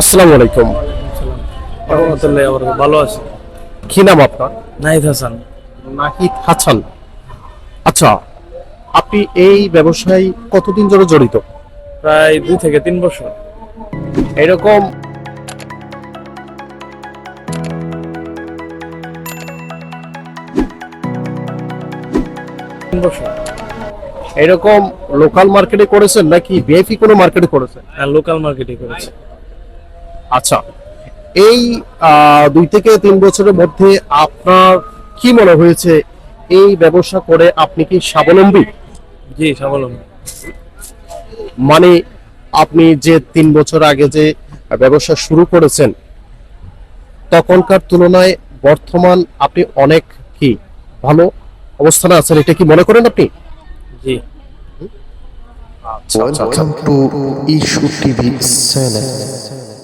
আসসালামু আলাইকুম। রহমতুল্লাহ ভালো আছে। কি নাম আপনার? নাহিদ হাসান। নাহিদ হাসান। আচ্ছা আপনি এই ব্যবসায় কতদিন ধরে জড়িত? প্রায় দুই থেকে তিন বছর। এরকম তিন বছর। এরকম লোকাল মার্কেটে করেছেন নাকি বিআইপি কোনো মার্কেটে করেছেন? আর লোকাল মার্কেটে করেছে। আচ্ছা এই আহ, দুই থেকে তিন বছরের মধ্যে আপনার কি মনে হয়েছে? এই ব্যবসা করে আপনি কি স্বাবলম্বী? জি স্বাবলম্বী। মানে আপনি যে তিন বছর আগে যে ব্যবসা শুরু করেছেন তখনকার তুলনায় বর্তমান আপনি অনেক কি ভালো অবস্থানে আছেন এটা কি মনে করেন আপনি? জি। আচ্ছা, welcome to Issue TV channel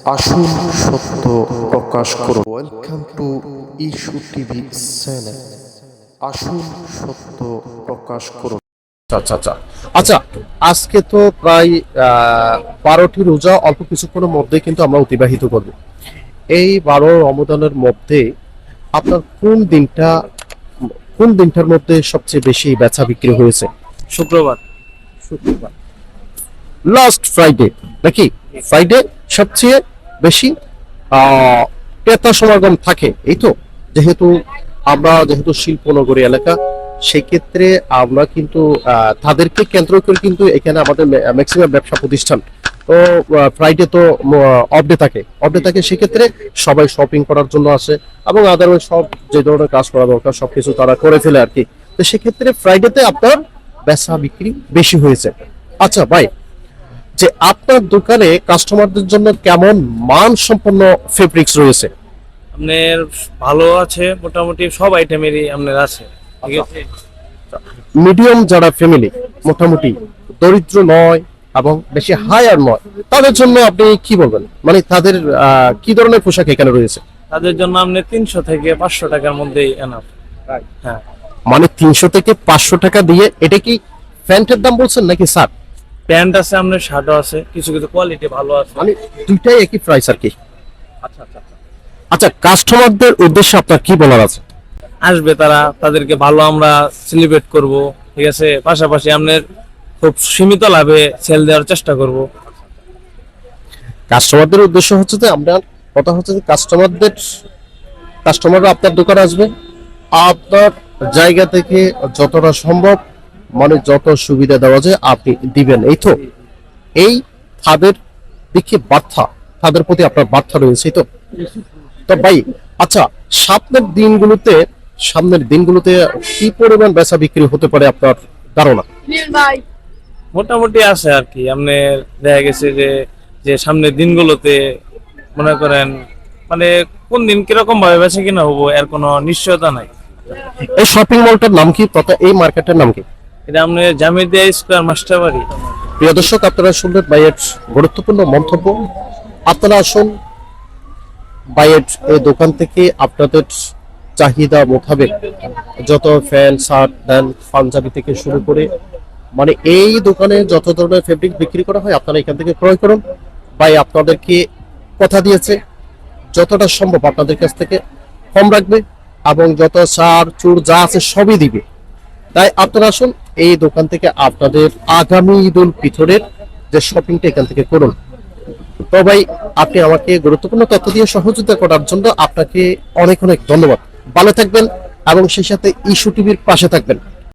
আসুন সত্য প্রকাশ করুন। Welcome to Issue TV channel আসুন সত্য প্রকাশ করুন। আচ্ছা আচ্ছা আচ্ছা। আজকে তো প্রায় আহ, বারোটি রোজা অল্প কিছুক্ষণের মধ্যে কিন্তু আমরা অতিবাহিত করব। এই বারো রমদানের মধ্যে আপনার কোন দিনটা কোন দিনটার মধ্যে সবচেয়ে বেশি বেচা বিক্রি হয়েছে? শুক্রবার। শুক্রবার। লাস্ট ফ্রাইডে নাকি? ফ্রাইডে সবচেয়ে বেশি ক্রেতা সমাগম থাকে, এই তো? যেহেতু আমরা, যেহেতু শিল্পনগরী এলাকা, সেক্ষেত্রে আমরা কিন্তু তাদেরকে কেন্দ্র করে কিন্তু এখানে আমাদের ম্যাক্সিমাম ব্যবসা প্রতিষ্ঠান। তো ফ্রাইডে তো অফ ডে থাকে। অফ ডে থাকে সেক্ষেত্রে সবাই শপিং করার জন্য আসে এবং আদারওয়াইজ সব যে ধরনের কাজ করা দরকার, সবকিছু তারা করে ফেলে আর কি। তো সেক্ষেত্রে ফ্রাইডেতে আপনার বেচা বিক্রি বেশি হয়েছে। আচ্ছা ভাই যে আপনার দোকানে কাস্টমারদের জন্য কেমন মান সম্পন্ন ফেব্রিক্স রয়েছে? আপনার ভালো আছে মোটামুটি সব আইটেমেরই আপনার আছে ঠিক আছে? মিডিয়াম যারা ফ্যামিলি মোটামুটি দরিদ্র নয় এবং বেশি হায়ার নয় তাদের জন্য আপনি কি বলবেন? মানে তাদের কি ধরনের পোশাক এখানে রয়েছে? তাদের জন্য আপনি তিনশো থেকে পাঁচশো টাকার মধ্যেই এনাফ হ্যাঁ। মানে তিনশো থেকে পাঁচশো টাকা দিয়ে এটা কি প্যান্টের দাম বলছেন নাকি স্যার প্যান্ট আছে আপনার শার্টও আছে কিছু কিছু কোয়ালিটি ভালো আছে। মানে দুইটাই একই প্রাইস আর কি। আচ্ছা আচ্ছা আচ্ছা। কাস্টমারদের উদ্দেশ্যে আপনার কি বলার আছে? আসবে তারা তাদেরকে ভালো আমরা সেলিব্রেট করব ঠিক আছে? পাশাপাশি আপনার খুব সীমিত লাভে সেল দেওয়ার চেষ্টা করব। কাস্টমারদের উদ্দেশ্য হচ্ছে যে আমরা কথা হচ্ছে যে কাস্টমারদের কাস্টমাররা আপনার দোকানে আসবে। আপনার জায়গা থেকে যতটা সম্ভব মানে যত সুবিধা দেওয়া যায় আপনি দিবেন। এই তো এই তাদের দিকে বার্তা তাদের প্রতি আপনার বার্তা রয়েছে এই তো। তো ভাই আচ্ছা সামনের দিনগুলোতে সামনের দিনগুলোতে কি পরিমাণ বেচা বিক্রি হতে পারে আপনার ধারণা? মোটামুটি আছে আর কি। আপনার দেখা গেছে যে যে সামনের দিনগুলোতে মনে করেন মানে কোন দিন কীরকম ভাবে বেছে কিনা হব এর কোনো নিশ্চয়তা নাই। এই শপিং মলটার নাম কি? তথা এই মার্কেটের নাম কি? স্কোয়ার মাস্টারবাড়ি। প্রিয় দর্শক, আপনারা শুনলেন বাইয়ের গুরুত্বপূর্ণ মন্তব্য। আপনারা আসুন বাইয়ের এই দোকান থেকে আপনাদের চাহিদা মোতাবেক যত ফ্যান, শার্ট, প্যান্ট, পাঞ্জাবি থেকে শুরু করে মানে এই দোকানে যত ধরনের ফেব্রিক বিক্রি করা হয়, আপনারা এখান থেকে ক্রয় করুন। ভাই, আপনাদেরকে কথা দিয়েছে, যতটা সম্ভব আপনাদের কাছ থেকে কম রাখবে এবং যত সার, চুর যা আছে সবই দিবে। তাই আপনারা আসুন এই দোকান থেকে আপনাদের আগামী ঈদ উল ফিতরের যে শপিংটা এখান থেকে করুন। তো ভাই, আপনি আমাকে গুরুত্বপূর্ণ তথ্য দিয়ে সহযোগিতা করার জন্য আপনাকে অনেক অনেক ধন্যবাদ। ভালো থাকবেন এবং সেই সাথে ইস্যু টিভির পাশে থাকবেন।